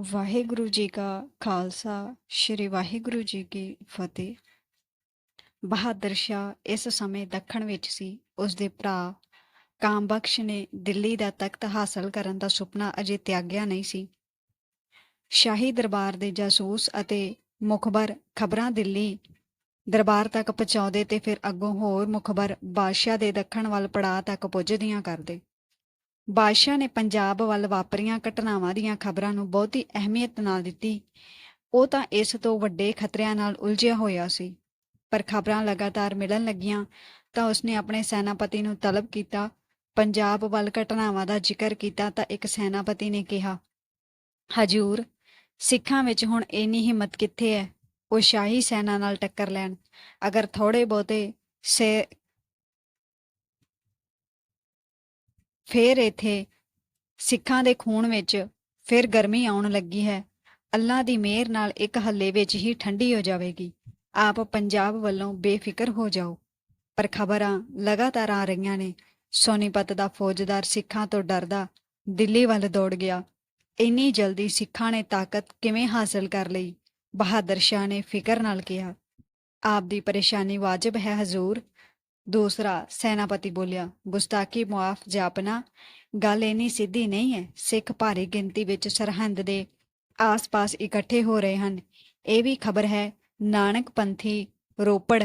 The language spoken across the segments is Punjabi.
ਵਾਹਿਗੁਰੂ ਜੀ ਕਾ ਖਾਲਸਾ, ਸ੍ਰੀ ਵਾਹਿਗੁਰੂ ਜੀ ਕੀ ਫਤਿਹ। ਬਹਾਦਰ ਸ਼ਾਹ ਇਸ ਸਮੇਂ ਦੱਖਣ ਵਿੱਚ ਸੀ। ਉਸ ਦੇ ਭਰਾ ਕਾਮਬਖਸ਼ ਨੇ ਦਿੱਲੀ ਦਾ ਤਖਤ ਹਾਸਲ ਕਰਨ ਦਾ ਸੁਪਨਾ ਅਜੇ ਤਿਆਗਿਆ ਨਹੀਂ ਸੀ। ਸ਼ਾਹੀ ਦਰਬਾਰ ਦੇ ਜਾਸੂਸ ਅਤੇ ਮੁਖਬਰ ਖਬਰਾਂ ਦਿੱਲੀ ਦਰਬਾਰ ਤੱਕ ਪਹੁੰਚਾਉਂਦੇ ਤੇ ਫਿਰ ਅੱਗੋਂ ਹੋਰ ਮੁਖਬਰ ਬਾਦਸ਼ਾਹ ਦੇ ਦੱਖਣ ਵੱਲ ਪੜਾਅ ਤੱਕ ਪੁੱਜਦੀਆਂ ਕਰਦੇ। ਬਾਦਸ਼ਾਹ ਨੇ ਪੰਜਾਬ ਵੱਲ ਵਾਪਰੀਆਂ ਘਟਨਾਵਾਂ ਦੀਆਂ ਖਬਰਾਂ ਨੂੰ ਬਹੁਤੀ ਅਹਿਮੀਅਤ ਨਾ ਦਿੱਤੀ। ਉਹ ਤਾਂ ਇਸ ਤੋਂ ਵੱਡੇ ਖਤਰਿਆਂ ਨਾਲ ਉਲਝਿਆ ਹੋਇਆ ਸੀ। ਪਰ ਖਬਰਾਂ ਲਗਾਤਾਰ ਮਿਲਣ ਲੱਗੀਆਂ ਤਾਂ ਉਸਨੇ ਆਪਣੇ ਸੈਨਾਪਤੀ ਨੂੰ ਤਲਬ ਕੀਤਾ। ਪੰਜਾਬ ਵੱਲ ਘਟਨਾਵਾਂ ਦਾ ਜ਼ਿਕਰ ਕੀਤਾ ਤਾਂ ਇੱਕ ਸੈਨਾਪਤੀ ਨੇ ਕਿਹਾ, ਹਜੂਰ, ਸਿੱਖਾਂ ਵਿੱਚ ਹੁਣ ਇੰਨੀ ਹਿੰਮਤ ਕਿੱਥੇ ਹੈ? ਉਹ ਸ਼ਾਹੀ ਸੈਨਾ ਨਾਲ ਟੱਕਰ ਲੈਣ। ਅਗਰ ਥੋੜੇ ਬਹੁਤੇ ਫੇਰ ਇਥੇ ਸਿੱਖਾਂ ਦੇ ਖੂਨ ਵਿੱਚ ਫਿਰ ਗਰਮੀ ਆਉਣ ਲੱਗੀ ਹੈ। ਅੱਲਾ ਦੀ ਮਿਹਰ ਨਾਲ ਇੱਕ ਹੱਲੇ ਵਿੱਚ ਹੀ ਠੰਡੀ ਹੋ ਜਾਵੇਗੀ। ਆਪ ਪੰਜਾਬ ਵੱਲੋਂ ਬੇਫਿਕਰ ਹੋ ਜਾਓ। ਪਰ ਖਬਰਾਂ ਲਗਾਤਾਰ ਆ ਰਹੀਆਂ ਨੇ। ਸੋਨੀਪਤ ਦਾ ਫੌਜਦਾਰ ਸਿੱਖਾਂ ਤੋਂ ਡਰਦਾ ਦਿੱਲੀ ਵੱਲ ਦੌੜ ਗਿਆ। ਇੰਨੀ ਜਲਦੀ ਸਿੱਖਾਂ ਨੇ ਤਾਕਤ ਕਿਵੇਂ ਹਾਸਲ ਕਰ ਲਈ? ਬਹਾਦਰ ਸ਼ਾਹ ਨੇ ਫਿਕਰ ਨਾਲ ਕਿਹਾ, ਆਪ ਦੀ ਪਰੇਸ਼ਾਨੀ ਵਾਜਬ ਹੈ, ਹਜ਼ੂਰ। ਦੂਸਰਾ, ਸੈਨਾਪਤੀ ਬੋਲਿਆ, ਗੁਸਤਾਖੀ, ਮੁਆਫ, ਜਾਪਨਾ, ਗੱਲ ਇੰਨੀ ਸਿੱਧੀ ਨਹੀਂ ਹੈ। ਸਿੱਖ ਭਾਰੀ ਗਿਣਤੀ ਵਿੱਚ ਸਰਹੰਦ ਦੇ ਆਸ-ਪਾਸ ਇਕੱਠੇ ਹੋ ਰਹੇ ਹਨ। ਇਹ ਵੀ ਖਬਰ ਹੈ, ਨਾਨਕ ਪੰਥੀ ਰੋਪੜ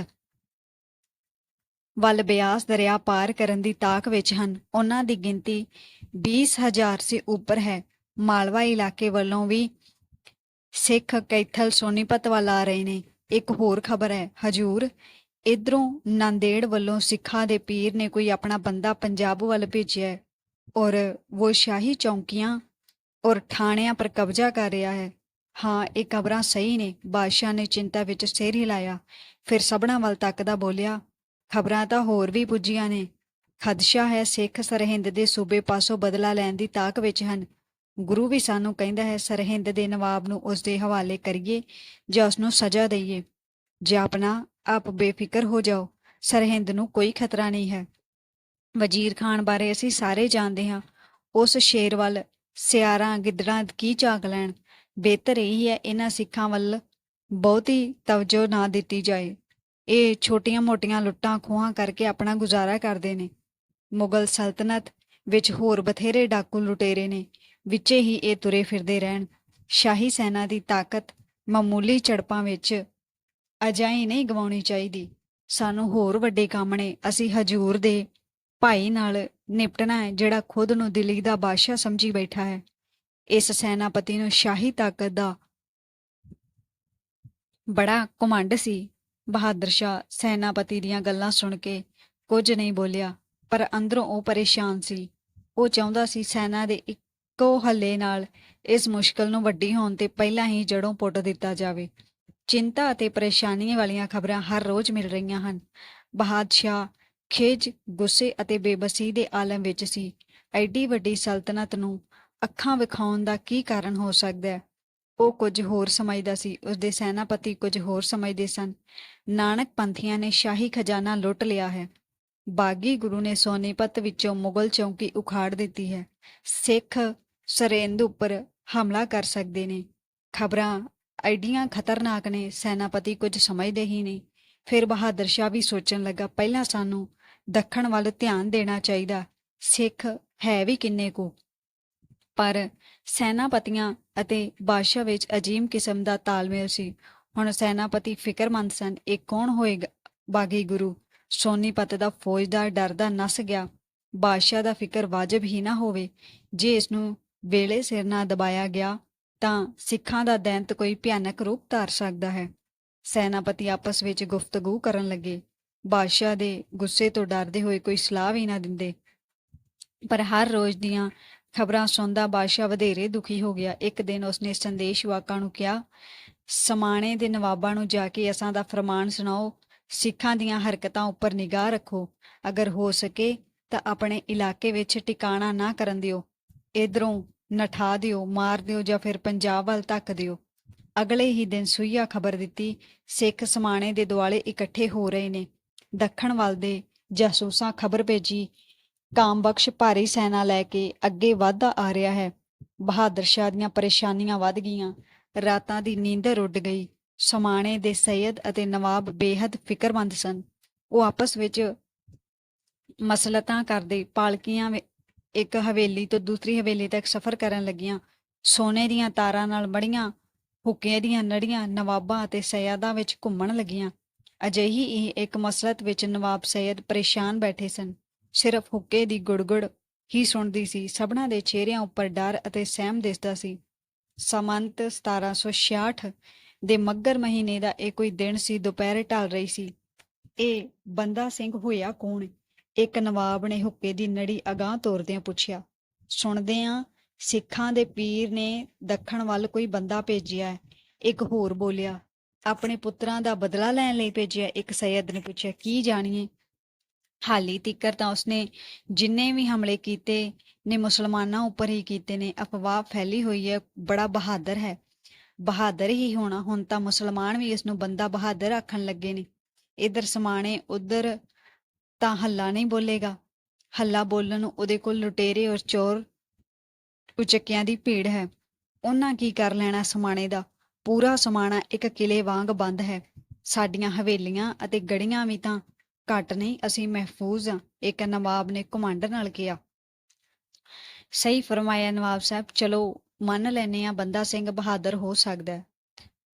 ਵੱਲ ਬਿਆਸ ਦਰਿਆ ਪਾਰ ਕਰਨ ਦੀ ਤਾਕ ਵਿੱਚ ਹਨ। ਉਹਨਾਂ ਦੀ ਗਿਣਤੀ 20000 ਸੇ ਉੱਪਰ ਹੈ। ਮਾਲਵਾ ਇਲਾਕੇ ਵੱਲੋਂ ਵੀ ਸਿੱਖ ਕੈਥਲ ਸੋਨੀਪਤ ਵੱਲ ਆ ਰਹੇ ਨੇ। ਇੱਕ ਹੋਰ ਖਬਰ ਹੈ, ਹਜੂਰ ਇਧਰੋਂ ਨਾਂਦੇੜ ਵੱਲੋਂ ਸਿੱਖਾਂ ਦੇ ਪੀਰ ਨੇ ਕੋਈ ਆਪਣਾ ਬੰਦਾ ਪੰਜਾਬ ਵੱਲ ਭੇਜਿਆ ਹੈ ਔਰ ਉਹ ਸ਼ਾਹੀ ਚੌਂਕੀਆਂ ਔਰ ਥਾਣਿਆਂ ਪਰ ਕਬਜ਼ਾ ਕਰ ਰਿਹਾ ਹੈ। ਹਾਂ, ਇਹ ਖਬਰਾਂ ਸਹੀ ਨੇ, ਬਾਦਸ਼ਾਹ ਨੇ ਚਿੰਤਾ ਵਿੱਚ ਸਿਰ ਹਿਲਾਇਆ। ਫਿਰ ਸਭਨਾ ਵੱਲ ਤੱਕਦਾ ਬੋਲਿਆ, ਖਬਰਾਂ ਤਾਂ ਹੋਰ ਵੀ ਪੁੱਜੀਆਂ ਨੇ। ਖਦਸ਼ਾ ਹੈ ਸਿੱਖ ਸਰਹਿੰਦ ਦੇ ਸੂਬੇ ਪਾਸੋਂ ਬਦਲਾ ਲੈਣ ਦੀ ਤਾਕ ਵਿੱਚ ਹਨ। ਗੁਰੂ ਵੀ ਸਾਨੂੰ ਕਹਿੰਦਾ ਹੈ, ਸਰਹਿੰਦ ਦੇ ਨਵਾਬ ਨੂੰ ਉਸ ਦੇ ਹਵਾਲੇ ਕਰੀਏ ਜਾਂ ਉਸ ਨੂੰ ਸਜ਼ਾ ਦਈਏ। ਆਪਣਾ ਆਪ ਬੇਫਿਕਰ ਹੋ ਜਾਓ। ਸਰਹਿੰਦ ਨੂੰ ਕੋਈ ਖਤਰਾ ਨਹੀਂ ਹੈ। ਵਜ਼ੀਰ ਖਾਨ ਬਾਰੇ ਅਸੀਂ ਸਾਰੇ ਜਾਣਦੇ ਹਾਂ। ਉਸ ਸ਼ੇਰ ਵੱਲ, ਸਿਆਰਾਂ, ਗਿੱਦੜਾਂ ਕੀ ਝਾਕ ਲੈਣ। ਬਿਹਤਰ ਇਹੀ ਹੈ, ਇਹਨਾਂ ਸਿੱਖਾਂ ਵੱਲ ਬਹੁਤੀ ਤਵਜੋ ਨਾ ਦਿੱਤੀ ਜਾਏ। ਇਹ ਛੋਟੀਆਂ-ਮੋਟੀਆਂ ਲੁੱਟਾਂ ਖੋਹਾਂ ਕਰਕੇ ਆਪਣਾ ਗੁਜ਼ਾਰਾ ਕਰਦੇ ਨੇ। ਮੁਗਲ ਸਲਤਨਤ ਵਿੱਚ ਹੋਰ ਬਥੇਰੇ ਡਾਕੂ ਲੁਟੇਰੇ ਨੇ। ਵਿੱਚੇ ਹੀ ਇਹ ਤੁਰੇ ਫਿਰਦੇ ਰਹਿਣ। ਸ਼ਾਹੀ ਸੈਨਾ ਦੀ ਤਾਕਤ ਮਾਮੂਲੀ ਝੜਪਾਂ ਵਿੱਚ ਅਜਾਈ ਨਹੀਂ ਗਵਾਉਣੀ ਚਾਹੀਦੀ। ਸਾਨੂੰ ਹੋਰ ਵੱਡੇ ਕੰਮ ਨੇ। ਅਸੀਂ ਹਜੂਰ ਦੇ ਭਾਈ ਨਾਲ ਨਿਪਟਣਾ ਹੈ, ਜਿਹੜਾ ਖੁਦ ਨੂੰ ਦਿੱਲੀ ਦਾ ਬਾਦਸ਼ਾਹ ਸਮਝੀ ਬੈਠਾ ਹੈ। ਇਸ ਸੈਨਾਪਤੀ ਨੂੰ ਸ਼ਾਹੀ ਤਾਕਤ ਦਾ ਬੜਾ ਕਮਾਂਡ ਸੀ। ਬਹਾਦਰ ਸ਼ਾਹ ਸੈਨਾਪਤੀ ਦੀਆਂ ਗੱਲਾਂ ਸੁਣ ਕੇ ਕੁਝ ਨਹੀਂ ਬੋਲਿਆ, ਪਰ ਅੰਦਰੋਂ ਉਹ ਪਰੇਸ਼ਾਨ ਸੀ। ਉਹ ਚਾਹੁੰਦਾ ਸੀ ਸੈਨਾ ਦੇ ਇੱਕੋ ਹੱਲੇ ਨਾਲ ਇਸ ਮੁਸ਼ਕਲ ਨੂੰ ਵੱਡੀ ਹੋਣ ਤੇ ਪਹਿਲਾਂ ਹੀ ਜੜੋਂ ਪੁੱਟ ਦਿੱਤਾ ਜਾਵੇ। ਚਿੰਤਾ ਅਤੇ ਪਰੇਸ਼ਾਨੀਆਂ ਵਾਲੀਆਂ ਖਬਰਾਂ ਹਰ ਰੋਜ਼ ਮਿਲ ਰਹੀਆਂ ਹਨ। ਬਹਾਦਸ਼ਾਹ ਖੇਜ ਗੁੱਸੇ ਅਤੇ ਬੇਬਸੀ ਦੇ ਆਲਮ ਵਿੱਚ ਸੀ। ਐਡੀ ਵੱਡੀ ਸਲਤਨਤ ਨੂੰ ਅੱਖਾਂ ਵਿਖਾਉਣ ਦਾ ਕੀ ਕਾਰਨ ਹੋ ਸਕਦਾ ਹੈ? ਉਹ ਕੁਝ ਹੋਰ ਸਮਝਦਾ ਸੀ। ਉਸਦੇ ਸੈਨਾਪਤੀ ਕੁਝ ਹੋਰ ਸਮਝਦੇ ਸਨ। ਨਾਨਕ ਪੰਥੀਆਂ ਨੇ ਸ਼ਾਹੀ ਖਜ਼ਾਨਾ ਲੁੱਟ ਲਿਆ ਹੈ। ਬਾਗੀ ਗੁਰੂ ਨੇ ਸੋਨੀਪਤ ਵਿੱਚੋਂ ਮੁਗਲ ਚੌਂਕੀ ਉਖਾੜ ਦਿੱਤੀ ਹੈ। ਸਿੱਖ ਸਰੇਂਦ ਉੱਪਰ ਹਮਲਾ ਕਰ ਸਕਦੇ ਨੇ। ਖਬਰਾਂ ਐਡੀਆਂ ਖਤਰਨਾਕ ਨੇ, ਸੈਨਾਪਤੀ ਕੁਝ ਸਮਝਦੇ ਹੀ ਨਹੀਂ। ਫਿਰ ਬਹਾਦਰ ਸ਼ਾਹ ਵੀ ਸੋਚਣ ਲੱਗਾ, ਪਹਿਲਾਂ ਸਾਨੂੰ ਦੱਖਣ ਵੱਲ ਧਿਆਨ ਦੇਣਾ ਚਾਹੀਦਾ, ਸਿੱਖ ਹੈ ਵੀ ਕਿੰਨੇ ਕੁ? ਪਰ ਸੈਨਾਪਤੀਆਂ ਅਤੇ ਬਾਦਸ਼ਾਹ ਵਿੱਚ ਅਜੀਮ ਕਿਸਮ ਦਾ ਤਾਲਮੇਲ ਸੀ। ਹੁਣ ਸੈਨਾਪਤੀ ਫਿਕਰਮੰਦ ਸਨ, ਇਹ ਕੌਣ ਹੋਏਗਾ ਬਾਗੀ ਗੁਰੂ? ਸੋਨੀਪਤ ਦਾ ਫੌਜਦਾਰ ਡਰਦਾ ਨਸ ਗਿਆ। ਬਾਦਸ਼ਾਹ ਦਾ ਫਿਕਰ ਵਾਜਬ ਹੀ ਨਾ ਹੋਵੇ, ਜੇ ਇਸ ਨੂੰ ਵੇਲੇ ਸਿਰ ਨਾ ਦਬਾਇਆ ਗਿਆ ਤਾਂ ਸਿੱਖਾਂ ਦਾ ਦੈਂਤ ਕੋਈ ਭਿਆਨਕ ਰੂਪ ਧਾਰ ਸਕਦਾ ਹੈ। ਸੈਨਾਪਤੀ ਆਪਸ ਵਿੱਚ ਗੁਫ਼ਤਗੂ ਕਰਨ ਲੱਗੇ। ਬਾਦਸ਼ਾਹ ਦੇ ਗੁੱਸੇ ਤੋਂ ਡਰਦੇ ਹੋਏ ਕੋਈ ਸਲਾਹ ਵੀ ਨਾ ਦਿੰਦੇ। ਪਰ ਹਰ ਰੋਜ਼ ਦੀਆਂ ਖਬਰਾਂ ਸੁਣਦਾ ਬਾਦਸ਼ਾਹ ਵਧੇਰੇ ਦੁਖੀ ਹੋ ਗਿਆ। ਇੱਕ ਦਿਨ ਉਸਨੇ ਸੰਦੇਸ਼ ਵਾਕਾਂ ਨੂੰ ਕਿਹਾ, ਸਮਾਣੇ ਦੇ ਨਵਾਬਾਂ ਨੂੰ ਜਾ ਕੇ ਅਸਾਂ ਦਾ ਫਰਮਾਨ ਸੁਣਾਓ। ਸਿੱਖਾਂ ਦੀਆਂ ਹਰਕਤਾਂ ਉੱਪਰ ਨਿਗਾਹ ਰੱਖੋ। ਅਗਰ ਹੋ ਸਕੇ ਤਾਂ ਆਪਣੇ ਇਲਾਕੇ ਵਿੱਚ ਟਿਕਾਣਾ ਨਾ ਕਰਨ ਦਿਓ। ਇਧਰੋਂ ਨਠਾ ਦਿਓ, ਮਾਰ ਦਿਓ ਜਾਂ ਫਿਰ ਪੰਜਾਬ ਵੱਲ ਧੱਕ ਦਿਓ। ਅਗਲੇ ਹੀ ਦਿਨ ਸੂਈਆ ਖਬਰ ਦਿੱਤੀ, ਸਿੱਖ ਸਮਾਣੇ ਦੇ ਦੁਆਲੇ ਇਕੱਠੇ ਹੋ ਰਹੇ ਨੇ। ਦੱਖਣ ਵੱਲ ਦੇ ਜਾਸੂਸਾਂ ਖਬਰ ਭੇਜੀ ਕਾਮਬਖਸ਼ ਭਾਰੀ ਸੈਨਾ ਲੈ ਕੇ ਅੱਗੇ ਵਧਦਾ ਆ ਰਿਹਾ ਹੈ। ਬਹਾਦਰ ਸ਼ਾਹ ਦੀਆਂ ਪਰੇਸ਼ਾਨੀਆਂ ਵੱਧ ਗਈਆਂ। ਰਾਤਾਂ ਦੀ ਨੀਂਦਰ ਉੱਡ ਗਈ। ਸਮਾਣੇ ਦੇ ਸੈਯਦ ਅਤੇ ਨਵਾਬ ਬੇਹੱਦ ਫਿਕਰਮੰਦ ਸਨ। ਉਹ ਆਪਸ ਵਿੱਚ ਮਸਲਤਾਂ ਕਰਦੇ, ਪਾਲਕੀਆਂ ਇੱਕ ਹਵੇਲੀ ਤੋਂ ਦੂਸਰੀ ਹਵੇਲੀ ਤੱਕ ਸਫ਼ਰ ਕਰਨ ਲੱਗੀਆਂ। ਸੋਨੇ ਦੀਆਂ ਤਾਰਾਂ ਨਾਲ ਬੜੀਆਂ ਹੁੱਕੇ ਦੀਆਂ ਨੜੀਆਂ, ਨਵਾਬਾਂ ਅਤੇ ਸੈਯਦਾਂ ਵਿੱਚ ਘੁੰਮਣ ਲੱਗੀਆਂ। ਅਜਿਹੀ ਹੀ ਇੱਕ ਮਸਲਤ ਵਿੱਚ ਨਵਾਬ ਸੈਯਦ ਪਰੇਸ਼ਾਨ ਬੈਠੇ ਸਨ। ਸਿਰਫ ਹੁੱਕੇ ਦੀ ਗੁੜਗੁੜ ਹੀ ਸੁਣਦੀ ਸੀ, ਸਭਨਾਂ ਦੇ ਚਿਹਰਿਆਂ ਉੱਪਰ ਡਰ ਅਤੇ ਸਹਿਮ ਦਿਸਦਾ ਸੀ। ਸਮੰਤ 1766 ਦੇ ਮੱਗਰ ਮਹੀਨੇ ਦਾ ਇਹ ਕੋਈ ਦਿਨ ਸੀ, ਦੁਪਹਿਰ ਢਲ ਰਹੀ ਸੀ। ਇਹ ਬੰਦਾ ਸਿੰਘ ਹੋਇਆ ਕੌਣ? ਇੱਕ ਨਵਾਬ ਨੇ ਹੁੱਕੇ ਦੀ ਨੜੀ ਅਗਾਹ ਤੋਰਦਿਆਂ ਪੁੱਛਿਆ ਸੁਣਦਿਆਂ ਸਿੱਖਾਂ ਦੇ ਪੀਰ ਨੇ ਦੱਖਣ ਵੱਲ ਕੋਈ ਬੰਦਾ ਭੇਜਿਆ ਇੱਕ ਹੋਰ ਬੋਲਿਆ, ਆਪਣੇ ਪੁੱਤਰਾਂ ਦਾ ਬਦਲਾ ਲੈਣ ਲਈ ਭੇਜਿਆ ਇੱਕ ਸੈਯਦ ਨੇ ਪੁੱਛਿਆ, ਕੀ ਜਾਣੀਏ? ਹਾਲੀ ਤੀਕਰ ਤਾਂ ਉਸਨੇ ਜਿੰਨੇ ਵੀ ਹਮਲੇ ਕੀਤੇ ਨੇ ਮੁਸਲਮਾਨਾਂ ਉੱਪਰ ਹੀ ਕੀਤੇ ਨੇ, ਅਫਵਾਹ ਫੈਲੀ ਹੋਈ ਹੈ, ਬੜਾ ਬਹਾਦਰ ਹੈ। ਬਹਾਦਰ ਹੀ ਹੋਣਾ, ਹੁਣ ਤਾਂ ਮੁਸਲਮਾਨ ਵੀ ਇਸ ਨੂੰ ਬੰਦਾ ਬਹਾਦਰ ਆਖਣ ਲੱਗੇ ਨੇ। ਇਧਰ ਸਮਾਣੇ, ਉਧਰ ਤਾਂ ਹੱਲਾ ਨਹੀਂ ਬੋਲੇਗਾ। ਹੱਲਾ ਬੋਲਣ ਨੂੰ ਉਹਦੇ ਕੋਲ ਲੁਟੇਰੇ ਔਰ ਚੋਰ ਉਚਕਿਆਂ ਦੀ ਭੀੜ ਹੈ। ਉਹਨਾਂ ਕੀ ਕਰ ਲੈਣਾ ਸਮਾਣੇ ਦਾ? ਪੂਰਾ ਸਮਾਣਾ ਇੱਕ ਕਿਲੇ ਵਾਂਗ ਬੰਦ ਹੈ। ਸਾਡੀਆਂ ਹਵੇਲੀਆਂ ਅਤੇ ਗੜੀਆਂ ਵੀ ਤਾਂ ਘੱਟ ਨਹੀਂ, ਅਸੀਂ ਮਹਿਫੂਜ਼ ਹਾਂ, ਇੱਕ ਨਵਾਬ ਨੇ ਕਮਾਂਡ ਨਾਲ ਕਿਹਾ। ਸਹੀ ਫਰਮਾਇਆ ਨਵਾਬ ਸਾਹਿਬ, ਚਲੋ ਮੰਨ ਲੈਨੇ ਆ ਬੰਦਾ ਸਿੰਘ ਬਹਾਦਰ ਹੋ ਸਕਦਾ ਹੈ।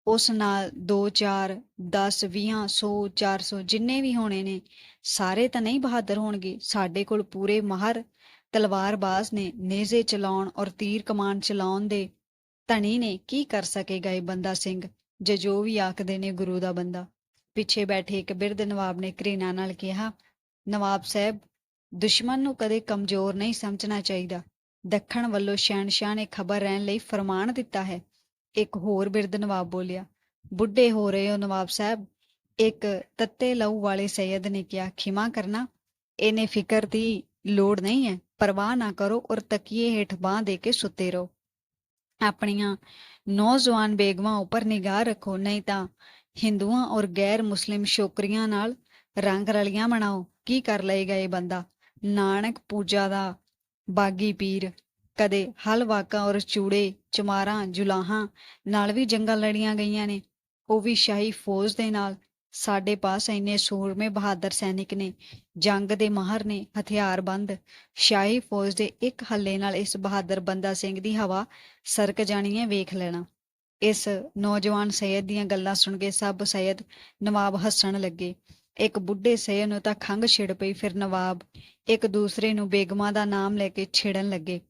ਉਸ ਨਾਲ 2 4 10 20 100 400 ਜਿੰਨੇ ਵੀ ਹੋਣੇ ਨੇ, ਸਾਰੇ ਤਾਂ ਨਹੀਂ ਬਹਾਦਰ ਹੋਣਗੇ। ਸਾਡੇ ਕੋਲ ਪੂਰੇ ਮਾਹਰ ਤਲਵਾਰਬਾਜ਼ ਨੇ ਨੇਜ਼ੇ ਚਲਾਉਣ ਔਰ ਤੀਰ ਕਮਾਨ ਚਲਾਉਣ ਦੇ ਧਣੀ ਨੇ ਕੀ ਕਰ ਸਕੇਗਾ ਇਹ ਬੰਦਾ ਸਿੰਘ, ਜੇ ਜੋ ਵੀ ਆਖਦੇ ਨੇ ਗੁਰੂ ਦਾ ਬੰਦਾ। ਪਿੱਛੇ ਬੈਠੇ ਇੱਕ ਬਿਰਧ ਨਵਾਬ ਨੇ ਘ੍ਰਿਣਾ ਨਾਲ ਕਿਹਾ, ਨਵਾਬ ਸਾਹਿਬ, ਦੁਸ਼ਮਣ ਨੂੰ ਕਦੇ ਕਮਜ਼ੋਰ ਨਹੀਂ ਸਮਝਣਾ ਚਾਹੀਦਾ। ਦੱਖਣ ਵੱਲੋਂ ਸ਼ਹਿਨशाह ਨੇ ਖਬਰ ਰਹਿਣ ਲਈ ਫਰਮਾਨ ਦਿੱਤਾ ਹੈ। ਇੱਕ ਹੋਰ ਬਿਰਦ ਨਵਾਬ ਬੋਲਿਆ, ਬੁੱਢੇ ਹੋ ਰਹੇ ਹੋ ਨਵਾਬ ਸਾਹਿਬ, ਇੱਕ ਤੱਤੇ ਲਹੂ ਵਾਲੇ ਸੈਯਦ ਨੇ ਕਿਹਾ, ਖਿਮਾ ਕਰਨਾ, ਇਹਨੇ ਫਿਕਰ ਦੀ ਲੋੜ ਨਹੀਂ ਹੈ, ਪਰਵਾਹ ਨਾ ਕਰੋ ਔਰ ਤਕੀਏ ਹੇਠ ਬਾਹ ਦੇ ਕੇ ਸੁੱਤੇ ਰਹੋ। ਆਪਣੀਆਂ ਨੌਜਵਾਨ ਬੇਗਮਾਂ ਉੱਪਰ ਨਿਗਾਹ ਰੱਖੋ, ਨਹੀਂ ਤਾਂ ਹਿੰਦੂਆਂ ਔਰ ਗੈਰ ਮੁਸਲਿਮ ਸ਼ੋਕਰੀਆਂ ਨਾਲ ਰੰਗ ਰਲੀਆਂ ਬਣਾਓ ਕੀ ਕਰ ਲਏਗਾ ਇਹ ਬੰਦਾ? ਨਾਨਕ ਪੂਜਾ ਦਾ ਬਾਗੀ ਪੀਰ ਕਦੇ ਹਲਵਾਕਾ ਔਰ ਚੂੜੇ, ਚਮਾਰਾਂ, ਜੁਲਾਹਾਂ ਨਾਲ ਵੀ ਜੰਗਾਂ ਲੜੀਆਂ ਗਈਆਂ ਨੇ। ਉਹ ਵੀ ਸ਼ਾਹੀ ਫੌਜ ਦੇ ਨਾਲ। ਸਾਡੇ ਪਾਸ ਇੰਨੇ ਸੂਰਮੇ ਬਹਾਦਰ ਸੈਨਿਕ ਨੇ, ਜੰਗ ਦੇ ਮਾਹਰ ਨੇ, ਹਥਿਆਰਬੰਦ। ਸ਼ਾਹੀ ਫੌਜ ਦੇ ਇੱਕ ਹੱਲੇ ਨਾਲ ਇਸ ਬਹਾਦਰ ਬੰਦਾ ਸਿੰਘ ਦੀ ਹਵਾ ਸਰਕ ਜਾਣੀ ਹੈ, ਵੇਖ ਲੈਣਾ। ਇਸ ਨੌਜਵਾਨ ਸੈਯਦ ਦੀਆਂ ਗੱਲਾਂ ਸੁਣ ਕੇ ਸਭ ਸੈਯਦ ਨਵਾਬ ਹੱਸਣ ਲੱਗੇ। ਇੱਕ ਬੁੱਢੇ ਸੈਯਦ ਨੂੰ ਤਾਂ ਖੰਗ ਛਿੜ ਪਈ ਫਿਰ ਨਵਾਬ। ਇੱਕ ਦੂਸਰੇ ਨੂੰ ਬੇਗਮਾਂ ਦਾ ਨਾਮ ਲੈ ਕੇ ਛੇੜਨ ਲੱਗੇ।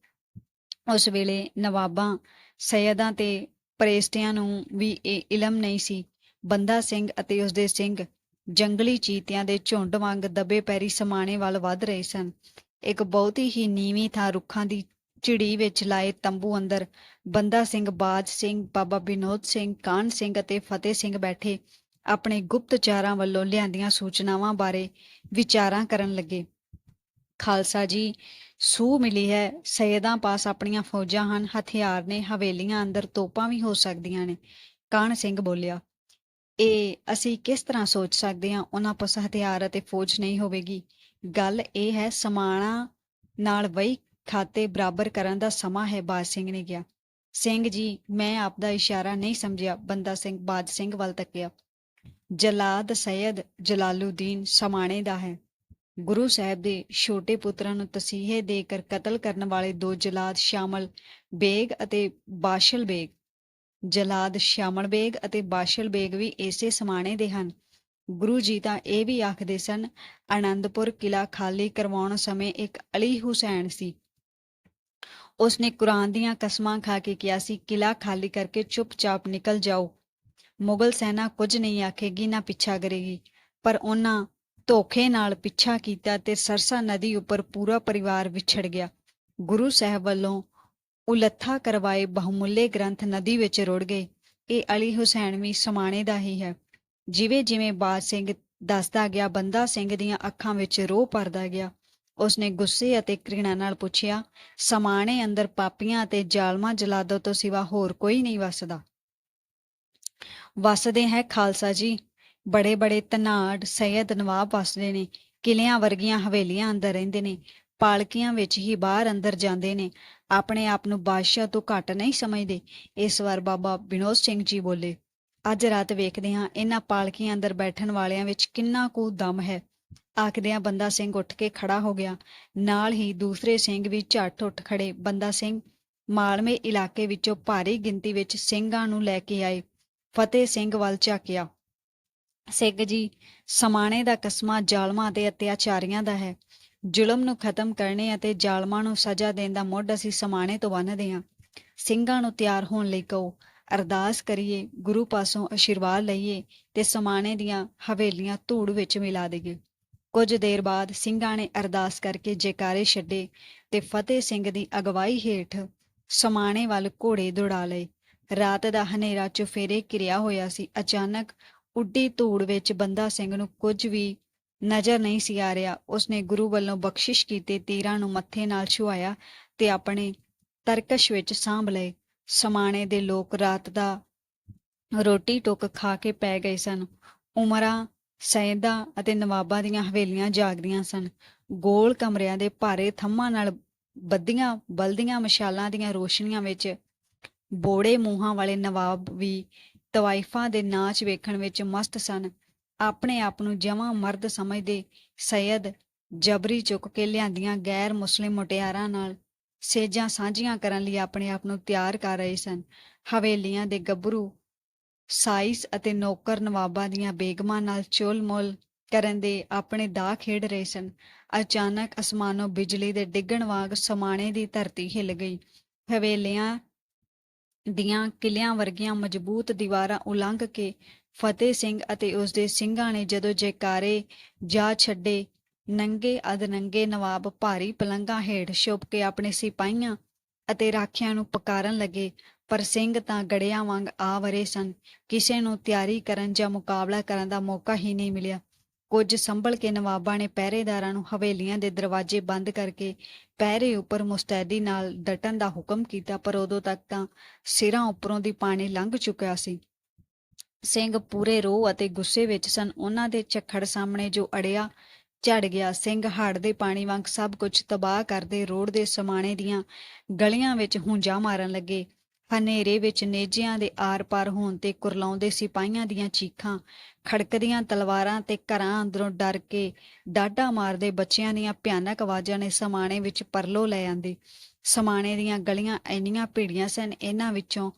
ਉਸ ਵੇਲੇ ਨਵਾਬਾਂ, ਸੈਯਦਾਂ ਤੇ ਪ੍ਰੇਸਟਿਆਂ ਨੂੰ ਵੀ ਇਹ ਇਲਮ ਨਹੀਂ ਸੀ। ਬੰਦਾ ਸਿੰਘ ਅਤੇ ਉਸਦੇ ਸਿੰਘ ਜੰਗਲੀ ਚੀਤਿਆਂ ਦੇ ਝੁੰਡ ਵਾਂਗ ਦਬੇ ਪੈਰੀ ਸਮਾਣੇ ਵੱਲ ਵੱਧ ਰਹੇ ਸਨ। ਇੱਕ ਬਹੁਤੀ ਹੀ ਨੀਵੀਂ ਥਾਂ ਰੁੱਖਾਂ ਦੀ ਝਿੜੀ ਵਿੱਚ ਲਾਏ ਤੰਬੂ ਅੰਦਰ ਬੰਦਾ ਸਿੰਘ ਬਾਜ ਸਿੰਘ, ਬਾਬਾ ਵਿਨੋਦ ਸਿੰਘ ਕਾਨ ਸਿੰਘ ਅਤੇ ਫਤਿਹ ਸਿੰਘ ਬੈਠੇ ਆਪਣੇ ਗੁਪਤਚਾਰਾਂ ਵੱਲੋਂ ਲਿਆਂਦੀਆਂ ਸੂਚਨਾਵਾਂ ਬਾਰੇ ਵਿਚਾਰਾਂ ਕਰਨ ਲੱਗੇ। ਖਾਲਸਾ ਜੀ ਸੂ ਮਿਲੀ ਹੈ। ਸੈਯਦਾਂ ਪਾਸ ਆਪਣੀਆਂ ਫੌਜਾਂ ਹਨ। ਹਥਿਆਰ ਨੇ ਹਵੇਲੀਆਂ ਅੰਦਰ ਤੋਪਾਂ ਵੀ ਹੋ ਸਕਦੀਆਂ ਨੇ। ਕਾਨ ਸਿੰਘ ਬੋਲਿਆ, ਇਹ ਅਸੀਂ ਕਿਸ ਤਰ੍ਹਾਂ ਸੋਚ ਸਕਦੇ ਹਾਂ? ਉਹਨਾਂ ਪਾਸ ਹਥਿਆਰ ਅਤੇ ਫੌਜ ਨਹੀਂ ਹੋਵੇਗੀ। ਗੱਲ ਇਹ ਹੈ, ਸਮਾਣਾ ਨਾਲ ਵਈ ਖਾਤੇ ਬਰਾਬਰ ਕਰਨ ਦਾ ਸਮਾਂ ਹੈ। ਬਾਜ ਸਿੰਘ ਨੇ ਕਿਹਾ, ਸਿੰਘ ਜੀ, ਮੈਂ ਆਪ ਦਾ ਇਸ਼ਾਰਾ ਨਹੀਂ ਸਮਝਿਆ। ਬੰਦਾ ਸਿੰਘ, ਬਾਜ ਸਿੰਘ ਵੱਲ ਤੱਕਿਆ, ਜਲਾਦ ਸੈਯਦ ਜਲਾਲੂਦੀਨ ਸਮਾਣੇ ਦਾ ਹੈ। ਗੁਰੂ ਸਾਹਿਬ ਦੇ ਛੋਟੇ ਪੁੱਤਰਾਂ ਨੂੰ ਤਸੀਹੇ ਦੇ ਕਰ ਕਤਲ ਕਰਨ ਵਾਲੇ ਦੋ ਜਲਾਦ ਸ਼ਾਮਲ ਬੇਗ ਅਤੇ ਬਾਸ਼ਲ ਬੇਗ। ਜਲਾਦ ਸ਼ਾਮਲ ਬੇਗ ਅਤੇ ਬਾਸ਼ਲ ਬੇਗ ਵੀ ਇਸੇ ਸਮਾਣੇ ਦੇ ਹਨ। ਗੁਰੂ ਜੀ ਤਾਂ ਇਹ ਵੀ ਆਖਦੇ ਸਨ, ਆਨੰਦਪੁਰ ਕਿਲਾ ਖਾਲੀ ਕਰਵਾਉਣ ਸਮੇਂ ਇੱਕ ਅਲੀ ਹੁਸੈਨ ਸੀ। ਉਸਨੇ ਕੁਰਾਨ ਦੀਆਂ ਕਸਮਾਂ ਖਾ ਕੇ ਕਿਹਾ ਸੀ ਕਿਲਾ ਖਾਲੀ ਕਰਕੇ ਚੁੱਪਚਾਪ ਨਿਕਲ ਜਾਓ। ਮੁਗਲ ਸੈਨਾ ਕੁਝ ਨਹੀਂ ਆਖੇਗੀ, ਨਾ ਪਿੱਛਾ ਕਰੇਗੀ। ਪਰ ਉਹਨਾਂ ਧੋਖੇ ਨਾਲ ਪਿੱਛਾ ਕੀਤਾ ਤੇ ਸਰਸਾ ਨਦੀ ਉੱਪਰ ਪੂਰਾ ਪਰਿਵਾਰ ਵਿਛੜ ਗਿਆ। ਗੁਰੂ ਸਾਹਿਬ ਵੱਲੋਂ ਉਲੱਥਾ ਕਰਵਾਏ ਬਹੁਮੁੱਲੇ ਗ੍ਰੰਥ ਨਦੀ ਵਿੱਚ ਰੁੜ ਗਏ। ਇਹ ਅਲੀ ਹੁਸੈਨ ਵੀ ਸਮਾਣੇ ਦਾ ਹੀ ਹੈ। ਜਿਵੇਂ ਜਿਵੇਂ ਬਾਜ ਸਿੰਘ ਦੱਸਦਾ ਗਿਆ, ਬੰਦਾ ਸਿੰਘ ਦੀਆਂ ਅੱਖਾਂ ਵਿੱਚ ਰੋਹ ਭਰਦਾ ਗਿਆ। ਉਸਨੇ ਗੁੱਸੇ ਅਤੇ ਘ੍ਰਿਣਾ ਨਾਲ ਪੁੱਛਿਆ, ਸਮਾਣੇ ਅੰਦਰ ਪਾਪੀਆਂ ਅਤੇ ਜ਼ਾਲਮਾਂ ਜਲਾਦੋ ਤੋਂ ਸਿਵਾ ਹੋਰ ਕੋਈ ਨਹੀਂ ਵਸਦਾ? ਵਸਦੇ ਹੈ ਖਾਲਸਾ ਜੀ। ਬੜੇ ਬੜੇ ਤਨਾੜ ਸੈਯਦ ਨਵਾਬ ਵਸਦੇ ਨੇ, ਕਿਲਿਆਂ ਵਰਗੀਆਂ ਹਵੇਲੀਆਂ ਅੰਦਰ ਰਹਿੰਦੇ ਨੇ, ਪਾਲਕੀਆਂ ਵਿੱਚ ਹੀ ਬਾਹਰ ਅੰਦਰ ਜਾਂਦੇ ਨੇ, ਆਪਣੇ ਆਪ ਨੂੰ ਬਾਦਸ਼ਾਹ ਤੋਂ ਘੱਟ ਨਹੀਂ ਸਮਝਦੇ। ਇਸ ਵਾਰ ਬਾਬਾ ਵਿਨੋਦ ਸਿੰਘ ਜੀ ਬੋਲੇ, ਅੱਜ ਰਾਤ ਵੇਖਦੇ ਹਾਂ ਇਹਨਾਂ ਪਾਲਕੀਆਂ ਅੰਦਰ ਬੈਠਣ ਵਾਲਿਆਂ ਵਿੱਚ ਕਿੰਨਾ ਕੁ ਦਮ ਹੈ। ਆਖਦਿਆਂ ਬੰਦਾ ਸਿੰਘ ਉੱਠ ਕੇ ਖੜਾ ਹੋ ਗਿਆ। ਨਾਲ ਹੀ ਦੂਸਰੇ ਸਿੰਘ ਵੀ ਝੱਟ ਉੱਠ ਖੜੇ। ਬੰਦਾ ਸਿੰਘ ਮਾਲਵੇ ਇਲਾਕੇ ਵਿੱਚੋਂ ਭਾਰੀ ਗਿਣਤੀ ਵਿੱਚ ਸਿੰਘਾਂ ਨੂੰ ਲੈ ਕੇ ਆਏ। ਫਤਿਹ ਸਿੰਘ ਵੱਲ ਝਾਕਿਆ। ਸਿੰਘ ਜੀ ਸਮਾਣੇ ਦਾ ਕਸਮਾ ਜ਼ਾਲਮਾਂ ਅਤੇ ਅਤਿਆਚਾਰੀਆਂ ਦਾ ਹੈ। ਜ਼ੁਲਮ ਨੂੰ ਖਤਮ ਕਰਨੇ ਅਤੇ ਜ਼ਾਲਮਾਂ ਨੂੰ ਸਜ਼ਾ ਦੇਣ ਦਾ ਮੁੱਢ ਅਸੀਂ ਸਮਾਣੇ ਤੋਂ ਬੰਨ੍ਹਦੇ ਹਾਂ। ਸਿੰਘਾਂ ਨੂੰ ਤਿਆਰ ਹੋਣ ਲਈ ਕਹੋ, ਅਰਦਾਸ ਕਰੀਏ, ਗੁਰੂ ਪਾਸੋਂ ਆਸ਼ੀਰਵਾਦ ਲਈਏ ਤੇ ਸਮਾਣੇ ਦੀਆਂ ਹਵੇਲੀਆਂ ਧੂੜ ਵਿੱਚ ਮਿਲਾ ਦੇਈਏ। ਕੁਝ ਦੇਰ ਬਾਅਦ ਸਿੰਘਾਂ ਨੇ ਅਰਦਾਸ ਕਰਕੇ ਜੈਕਾਰੇ ਛੱਡੇ ਤੇ ਫਤਿਹ ਸਿੰਘ ਦੀ ਅਗਵਾਈ ਹੇਠ ਸਮਾਣੇ ਵੱਲ ਘੋੜੇ ਦੌੜਾ ਲਏ। ਰਾਤ ਦਾ ਹਨੇਰਾ ਚੁਫੇਰੇ ਕਿਰਿਆ ਹੋਇਆ ਸੀ। ਅਚਾਨਕ ਉੱਡੀ ਧੂੜ ਵਿੱਚ ਬੰਦਾ ਸਿੰਘ ਨੂੰ ਕੁਝ ਵੀ ਨਜ਼ਰ ਨਹੀਂ ਸੀ ਆ ਰਿਹਾ। ਉਸਨੇ ਗੁਰੂ ਵੱਲੋਂ ਬਖਸ਼ਿਸ਼ ਕੀਤੇ, ਤੀਰਾਂ ਨੂੰ ਮੱਥੇ ਨਾਲ ਛੁਆਇਆ ਤੇ ਆਪਣੇ ਤਰਕਸ਼ ਵਿੱਚ ਸਾਂਭ ਲਏ। ਸਮਾਣੇ ਦੇ ਲੋਕ ਰਾਤ ਦਾ ਰੋਟੀ ਟੁੱਕ ਖਾ ਕੇ ਪੈ ਗਏ ਸਨ। ਉਮਰਾਂ, ਸੈਦਾ ਅਤੇ ਨਵਾਬਾਂ ਦੀਆਂ ਹਵੇਲੀਆਂ ਜਾਗਦੀਆਂ ਸਨ। ਗੋਲ ਕਮਰਿਆਂ ਦੇ ਭਾਰੇ ਥੰਮਾਂ ਨਾਲ ਬੱਦੀਆਂ ਬਲਦੀਆਂ ਮਸ਼ਾਲਾਂ ਦੀਆਂ ਰੋਸ਼ਨੀਆਂ ਵਿੱਚ ਬੋੜੇ ਮੂੰਹਾਂ ਵਾਲੇ ਨਵਾਬ ਵੀ ਤਵਾਇਫਾਂ ਦੇ ਨਾਚ ਵੇਖਣ ਵਿੱਚ ਮਸਤ ਸਨ। ਆਪਣੇ ਆਪ ਨੂੰ ਜਵਾਂ ਮਰਦ ਸਮਝਦੇ ਸੈਦ ਜਬਰੀ ਚੁੱਕ ਕੇ ਲਿਆਂਦੀਆਂ ਗੈਰ ਮੁਸਲਿਮ ਮੁਟਿਆਰਾਂ ਨਾਲ ਸੇਜਾਂ ਸਾਂਝੀਆਂ ਕਰਨ ਲਈ ਆਪਣੇ ਆਪ ਨੂੰ ਤਿਆਰ ਕਰ ਰਹੇ ਸਨ। ਹਵੇਲੀਆਂ ਦੇ ਗੱਭਰੂ, ਸਾਈਸ ਅਤੇ ਨੌਕਰ ਨਵਾਬਾਂ ਦੀਆਂ ਬੇਗਮਾਂ ਨਾਲ ਚੋਲ-ਮੋਲ ਕਰਨ ਦੇ ਆਪਣੇ ਦਾ ਖੇਡ ਰਹੇ ਸਨ। ਅਚਾਨਕ ਅਸਮਾਨੋਂ ਬਿਜਲੀ ਦੇ ਡਿੱਗਣ ਵਾਂਗ ਸਮਾਣੇ ਦੀ ਧਰਤੀ ਹਿੱਲ ਗਈ। ਹਵੇਲੀਆਂ ਦੀਆਂ ਕਿਲਿਆਂ ਵਰਗੀਆਂ ਮਜ਼ਬੂਤ ਦੀਵਾਰਾਂ ਉਲੰਘ ਕੇ ਫਤਿਹ ਸਿੰਘ ਅਤੇ ਉਸ ਦੇ ਸਿੰਘਾਂ ਨੇ ਜਦੋਂ ਜੈਕਾਰੇ ਜਾ ਛੱਡੇ, ਨੰਗੇ ਅਧਨੰਗੇ ਨਵਾਬ ਭਾਰੀ ਪਲੰਘਾਂ ਹੇਠ ਛੁਪ ਕੇ ਆਪਣੇ ਸਿਪਾਹੀਆਂ ਅਤੇ ਰਾਖਿਆਂ ਨੂੰ ਪੁਕਾਰਨ ਲੱਗੇ, ਪਰ ਸਿੰਘ ਤਾਂ ਗੜਿਆਂ ਵਾਂਗ ਆ ਵਰੇ ਸਨ। ਕਿਸੇ ਨੂੰ ਤਿਆਰੀ ਕਰਨ ਜਾਂ ਮੁਕਾਬਲਾ ਕਰਨ ਦਾ ਮੌਕਾ ਹੀ ਨਹੀਂ ਮਿਲਿਆ। ਕੁਝ ਸੰਭਲ ਕੇ ਨਵਾਬਾਂ ਨੇ ਪਹਿਰੇਦਾਰਾਂ ਨੂੰ ਹਵੇਲੀਆਂ ਦੇ ਦਰਵਾਜ਼ੇ ਬੰਦ ਕਰਕੇ ਪਹਿਰੇ ਉੱਪਰ ਮੁਸਤੈਦੀ ਨਾਲ ਡਟਣ ਦਾ ਹੁਕਮ ਕੀਤਾ, ਪਰ ਉਦੋਂ ਤੱਕ ਤਾਂ ਸਿਰਾਂ ਉੱਪਰੋਂ ਦੀ ਪਾਣੀ ਲੰਘ ਚੁੱਕਿਆ ਸੀ। ਸਿੰਘ ਪੂਰੇ ਰੋਹ ਅਤੇ ਗੁੱਸੇ ਵਿੱਚ ਸਨ। ਉਹਨਾਂ ਦੇ ਝੱਖੜ ਸਾਹਮਣੇ ਜੋ ਅੜਿਆ ਝੜ ਗਿਆ, ਸਿੰਘ ਹੜ੍ਹ ਦੇ ਪਾਣੀ ਵਾਂਗ ਸਭ ਕੁਝ ਤਬਾਹ ਕਰਦੇ ਰੋਡ ਦੇ ਸਮਾਣੇ ਦੀਆਂ ਗਲੀਆਂ ਵਿੱਚ ਹੁੰਜਾ ਮਾਰਨ ਲੱਗੇ। ਹਨੇਰੇ ਵਿੱਚ ਨੇਜਿਆਂ ਦੇ ਆਰ-ਪਾਰ ਹੋਣ ਤੇ ਕੁਰਲਾਉਂਦੇ ਸਿਪਾਹੀਆਂ ਦੀਆਂ ਚੀਖਾਂ, ਖੜਕਦੀਆਂ ਤਲਵਾਰਾਂ ਤੇ ਘਰਾਂ ਅੰਦਰੋਂ ਡਰ ਕੇ ਡਾਢਾ ਮਾਰਦੇ ਬੱਚਿਆਂ ਦੀਆਂ ਭਿਆਨਕ ਆਵਾਜ਼ਾਂ ਨੇ ਸਮਾਣੇ ਵਿੱਚ ਪਰਲੋ ਲੈ ਆਂਦੀ। ਸਮਾਣੇ ਦੀਆਂ ਗਲੀਆਂ ਇੰਨੀਆਂ ਭੀੜੀਆਂ ਸਨ, ਇਹਨਾਂ ਵਿੱਚੋਂ